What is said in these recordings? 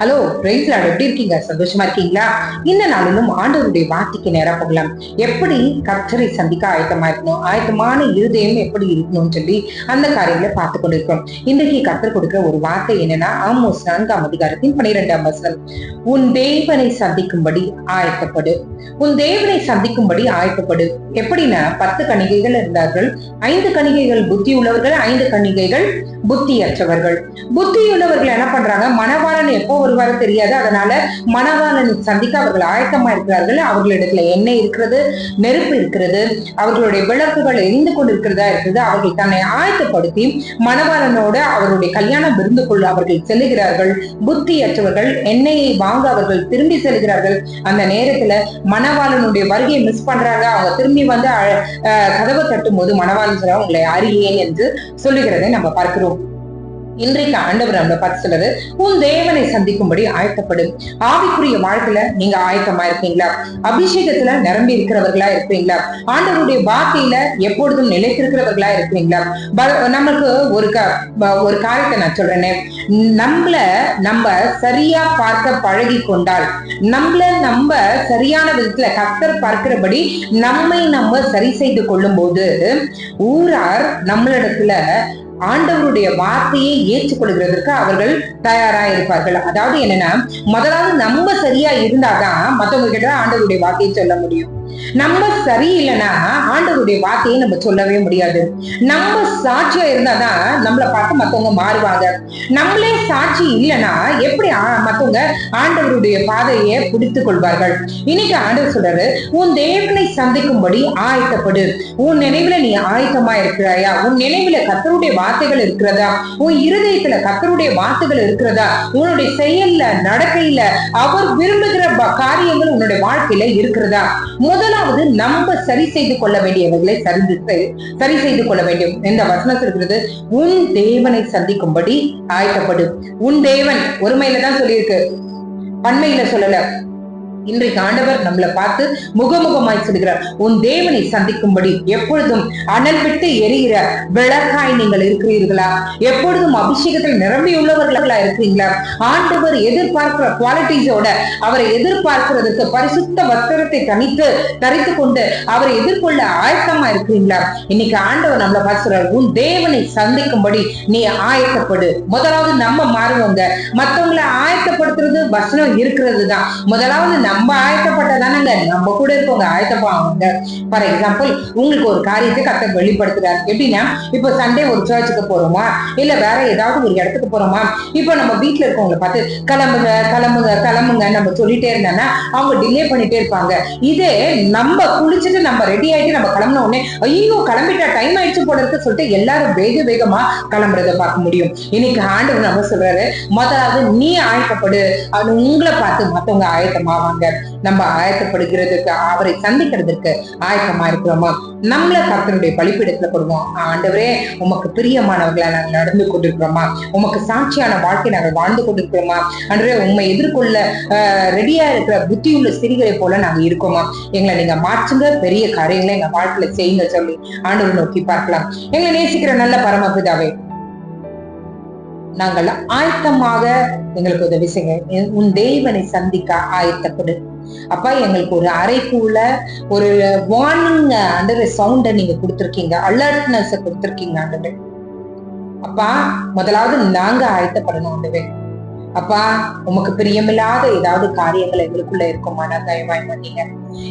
Hello பிரைஸ்லாட் எப்படி இருக்கீங்க? சந்தோஷமா இருக்கீங்களா? இந்த நாளிலும் ஆண்டவருடைய வார்த்தைக்கு நேரா போகலாம். எப்படி கர்த்தரை சந்திக்க ஆயத்தமா இருக்கணும்? ஆயத்தமான இருதயம் எப்படி இருக்கணும்னு சொல்லி அந்த காரியங்களை பார்த்து கொண்டிருக்கோம். இன்றைக்கு கர்த்தர் கொடுக்கிற ஒரு வார்த்தை என்னன்னா ஆமோஸ் நான்காம் அதிகாரத்தின் பனிரெண்டாம் வசனம். உன் தேவனை சந்திக்கும்படி ஆயத்தப்படு. உன் தேவனை சந்திக்கும்படி ஆயத்தப்படு. எப்படின்னா பத்து கணிகைகள் இருந்தார்கள். ஐந்து கணிகைகள் புத்தி உள்ளவர்கள் ஐந்து கணிகைகள் புத்தியற்றவர்கள். புத்தியுள்ளவர்கள் என்ன பண்றாங்க? மனவாளன் எப்போ வர தெரியாது. அதனால மணவாளனை சந்திக்க அவர்கள் ஆயத்தமா இருக்கிறார்கள். அவர்களிடத்துல எண்ணெய் இருக்கிறது நெருப்பு இருக்கிறது அவர்களுடைய விளக்குகள் எரிந்து கொண்டிருக்கிறதா இருக்கிறது. அவர்கள் தன்னை ஆயத்தப்படுத்தி மணவாளனோட அவருடைய கல்யாணம் விருந்து கொள்ள அவர்கள் செல்லுகிறார்கள். புத்தியற்றவர்கள் எண்ணெயை வாங்க அவர்கள் திரும்பி செல்கிறார்கள். அந்த நேரத்துல மணவாளனுடைய வருகையை மிஸ் பண்றாங்க. அவங்க திரும்பி வந்து கதவை தட்டும் போது மணவாளன் சொல்ல உங்களை அறியேன் என்று சொல்லுகிறதை நம்ம பார்க்கிறோம். இன்றைக்கு ஆண்டவர் நம்ம பார்த்து சொல்றது உன் தேவனை சந்திக்கும்படி ஆயத்தப்படும் ஆவிக்குரிய வாழ்க்கையில நீங்க ஆயத்தமா இருப்பீங்களா? அபிஷேகத்துல நிரம்பி இருக்கிறவர்களா இருப்பீங்களா? ஆண்டவருடைய வார்த்தையில எப்பொழுதும் நிலைத்திருக்கிறவர்களா இருப்பீங்களா? நமக்கு ஒரு க ஒரு காரியத்தை நான் சொல்றேனே. நம்மள நம்ம சரியா பார்க்க பழகி கொண்டால் நம்மள நம்ம சரியான விதத்துல கத்தர் பார்க்கிறபடி நம்மை நம்ம சரி செய்து கொள்ளும் போது ஊரார் நம்மளிடத்துல ஆண்டவருடைய வார்த்தையை ஏற்றுக்கொள்கிறதற்கு அவர்கள் தயாரா இருப்பார்கள் அதாவது என்னன்னா முதலாவது நம்ம சரியா இருந்தாதான் மத்தவங்க கிட்ட ஆண்டவருடைய வார்த்தையை சொல்ல முடியும். நம்ம சரியில்லைன்னா ஆண்டவருடைய வார்த்தையை நம்ம சொல்லவே முடியாது. நம்ம சாட்சியா இருந்தாதான் நம்மளை பார்த்து மத்தவங்க மாறுவாங்க. நம்மளே சாட்சி இல்லைன்னா எப்படி மத்தவங்க ஆண்டவருடைய பாதையை பிடித்துக் கொள்வார்கள்? இன்னைக்கு ஆண்டவர் சொல்றாரு உன் தேவனை சந்திக்கும்படி ஆயத்தப்படு. உன் நினைவுல நீ ஆயத்தமா இருக்கிறாயா உன் நினைவுல கத்தருடைய வார்த்தைகள் இருக்கிறதா? உன் இருதயத்துல கத்தருடைய வார்த்தைகள் இருக்கிறதா? உன்னுடைய செயல்ல நடக்கையில அவர் விரும்புகிற காரியங்கள் உன்னுடைய வாழ்க்கையில இருக்கிறதா? முதலாவது நம்ம சரி செய்து கொள்ள வேண்டியவர்களை சரி சரி செய்து கொள்ள வேண்டும். இந்த வசனத்தில் இருக்கிறது? உன் தேவனை சந்திக்கும்படி ஆயத்தப்படும் உன் தேவன் ஒருமையில தான் சொல்லியிருக்கு. பண்மையில சொல்லல. இன்றைக்கு ஆண்டவர் நம்மளை பார்த்து முகமுகமாய் சொல்கிறார் உன் தேவனை சந்திக்கும்படி எப்பொழுதும் அனல் விட்டு எரிகிற விளக்காய் நீங்கள் இருக்கிறீர்களா? எப்பொழுதும் அபிஷேகத்தில் நிரம்பியுள்ளவர்களா இருக்கிறீங்களா ஆண்டவர் எதிர்பார்க்கிற குவாலிட்டிஸோட அவரை எதிர்பார்க்கிறதுக்கு பரிசுத்த வஸ்திரத்தை தனித்து தரித்து கொண்டு அவரை எதிர்கொள்ள ஆயத்தமா இருக்கிறீங்களா இன்னைக்கு ஆண்டவர் நம்மளை பார்த்து உன் தேவனை சந்திக்கும்படி நீ ஆயத்தப்படு. முதலாவது நம்ம மாறுவோங்க. மத்தவங்களை ஆயத்தப்படுத்துறது வசனம் இருக்கிறது தான் முதலாவது நம்ம ஆயத்தப்பட்டதானங்க. நம்ம கூட இருக்கவங்க ஆயத்தப்பாங்க ஃபார் எக்ஸாம்பிள் உங்களுக்கு ஒரு காரியத்தை கத்த வெளிப்படுத்துறாரு. எப்படின்னா இப்ப சண்டே ஒரு சர்ச்சுக்கு போறோமா? இல்ல வேற ஏதாவது ஒரு இடத்துக்கு போறோமா? இப்ப நம்ம வீட்ல இருக்கவங்கள பார்த்து கிளம்புங்க கிளம்புங்க கிளம்புங்க நம்ம சொல்லிட்டே இருந்தோம்னா அவங்க டிலே பண்ணிட்டே இருப்பாங்க. இதே நம்ம குளிச்சுட்டு நம்ம ரெடி ஆயிட்டு நம்ம கிளம்பின உடனே ஐயோ கிளம்பிட்டா டைம் ஆயிடுச்சு போல இருக்கு சொல்லிட்டு எல்லாரும் வேக வேகமா கிளம்புறத பார்க்க முடியும். இன்னைக்கு ஆண்டு நம்ம சொல்றாரு முதலாவது நீ ஆயத்தப்படு. அது உங்களை பார்த்து மத்தவங்க ஆயத்தமாவாங்க. நம்ம ஆயத்தப்படுகிறதுக்கு அவரை சந்திக்கிறதுக்கு ஆயத்தமா இருக்கிறோமா? நம்மள கர்த்தனுடைய பலிப்பீடத்துல கொடுவோம் ஆண்டவரே உமக்கு பிரியமானவர்களை நாங்கள் நடந்து கொண்டிருக்கிறோமா? உமக்கு சாட்சியான வாழ்க்கை நாங்கள் வாழ்ந்து கொண்டிருக்கிறோமா? அன்றே உண்மை எதிர்கொள்ள ரெடியா இருக்கிற புத்தியுள்ள சிறிகளை போல நாங்க இருக்கோமா? எங்களை நீங்க மாற்றுங்க. பெரிய காரியங்களை எங்க வாழ்க்கையில செய்யுங்க சொல்லி ஆண்டவர் நோக்கி பார்க்கலாம். எங்களை நேசிக்கிற நல்ல பரமபிதாவே நாங்கள் ஆயத்தமாக எங்களுக்கு உதவி செய்ய உன் தேவனை சந்திக்க ஆயத்தப்படு. அப்பா எங்களுக்கு ஒரு அறைக்குள்ள ஒரு வார்னிங் அண்டர் சவுண்டை நீங்க கொடுத்துருக்கீங்க. அலர்ட்னஸ் கொடுத்துருக்கீங்க ஆண்டவே அப்பா முதலாவது நாங்க ஆயத்தப்படணும் ஆண்டவே அப்பா உமக்கு பிரியமில்லாத ஏதாவது காரியங்கள் எங்களுக்குள்ள இருக்குமானா தயவாய் பண்ணீங்க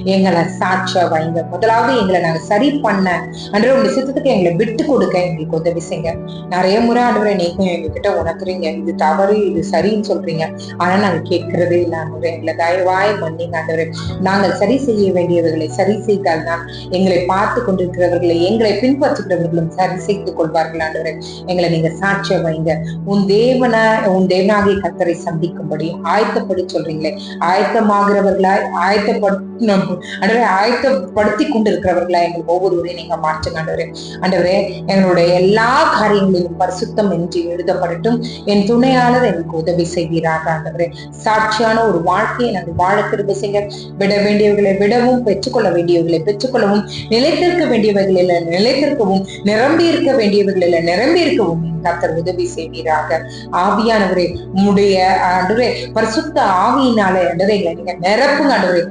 எங்களை சாட்சியா வைங்க. முதலாவது எங்களை நாங்க சரி பண்ண. அன்ற உங்க சித்தத்துக்கு எங்களை விட்டு கொடுக்க எங்களுக்கு உதவி செய்யுங்க. நிறைய முறை ஆண்டவரை நீக்கும் எங்ககிட்ட உணர்த்துறீங்க. இது தவறு இது சரின்னு சொல்றீங்க. ஆனா நாங்க கேட்கறதே இல்லை ஆண்டவரே. எங்களை தயவாய் பண்ணீங்க ஆண்டவரே. நாங்கள் சரி செய்ய வேண்டியவர்களை சரி செய்தால் தான் எங்களை பார்த்து கொண்டிருக்கிறவர்களை எங்களை பின்பற்றுகிறவர்களும் சரி செய்து கொள்வார்கள் ஆண்டவரே. எங்களை நீங்க சாட்சிய வைங்க. உன் தேவனை உன் தேவனாகிய கத்தரை சந்திக்கும்படி ஆயத்தப்படி சொல்றீங்களே. ஆயத்தமாகிறவர்களாய் ஆயத்தப்பட்டு ஆண்டவரே ஆயத்தப்படுத்தி கொண்டு இருக்கிறவர்களா எங்களுக்கு ஒவ்வொருவரையும் நீங்க மாற்றுங்க ஆண்டவரே. ஆண்டவரே எங்களுடைய எல்லா காரியங்களிலும் பரிசுத்தம் என்று எழுதப்படட்டும். என் துணையாளர் எனக்கு உதவி செய்கிறார் ஆண்டவரே. சாட்சியான ஒரு வாழ்க்கையை நாங்கள் வாழ கிருபை செய்ய விட வேண்டியவர்களை விடவும் பெற்றுக்கொள்ள வேண்டியவர்களை பெற்றுக்கொள்ளவும் நிலைத்திருக்க வேண்டியவர்களில் நிலைத்திருக்கவும் நிரம்பி இருக்க வேண்டியவர்களில் நிரம்பி இருக்கவும் கர்த்தர் உதவி செய்வீராக. ஆவியானவரே உம்முடைய ஆண்டவரே பரிசுத்த ஆவியினாலே ஆண்டவரே எங்களை நீங்க நிரப்புங்க ஆண்டவரே.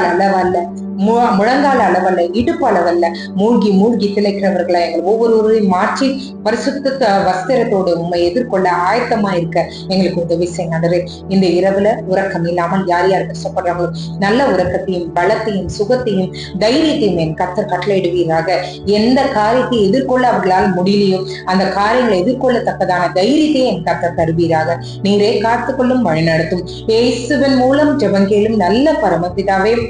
கணுக்கால் அளவல்ல. மு- முழங்கால் அளவல்ல இடுப்பு அளவல்ல. மூழ்கி மூழ்கி திளைக்கிறவர்களை எங்கள் ஒவ்வொருவரையும் மாற்றி பரிசுத்த வஸ்திரத்தோடு உண்மை எதிர்கொள்ள ஆயத்தமா இருக்க எங்களுக்கு உதவி செய்யுங்க ஆண்டவரே இந்த இரவுல உறக்கம் இல்லாமல் யார் யார் கஷ்டப்படுறாங்களோ நல்ல உறக்கத்தையும் பலத்தையும் சுகத்தையும் தைரியத்தையும் என் கத்தர் கட்டளையிடுவீராக. எந்த காரியத்தை எதிர்கொள்ள அவர்களால் முடியலையோ அந்த காரியங்களை எதிர்கொள்ளத்தக்கதான தைரியத்தை என் கத்தர் தருவீராக. நீரே காத்துக்கொள்ளும் வழிநடத்தும். இயேசுவின் மூலம் ஜெபங்கேளும் நல்ல பரமபிதாவே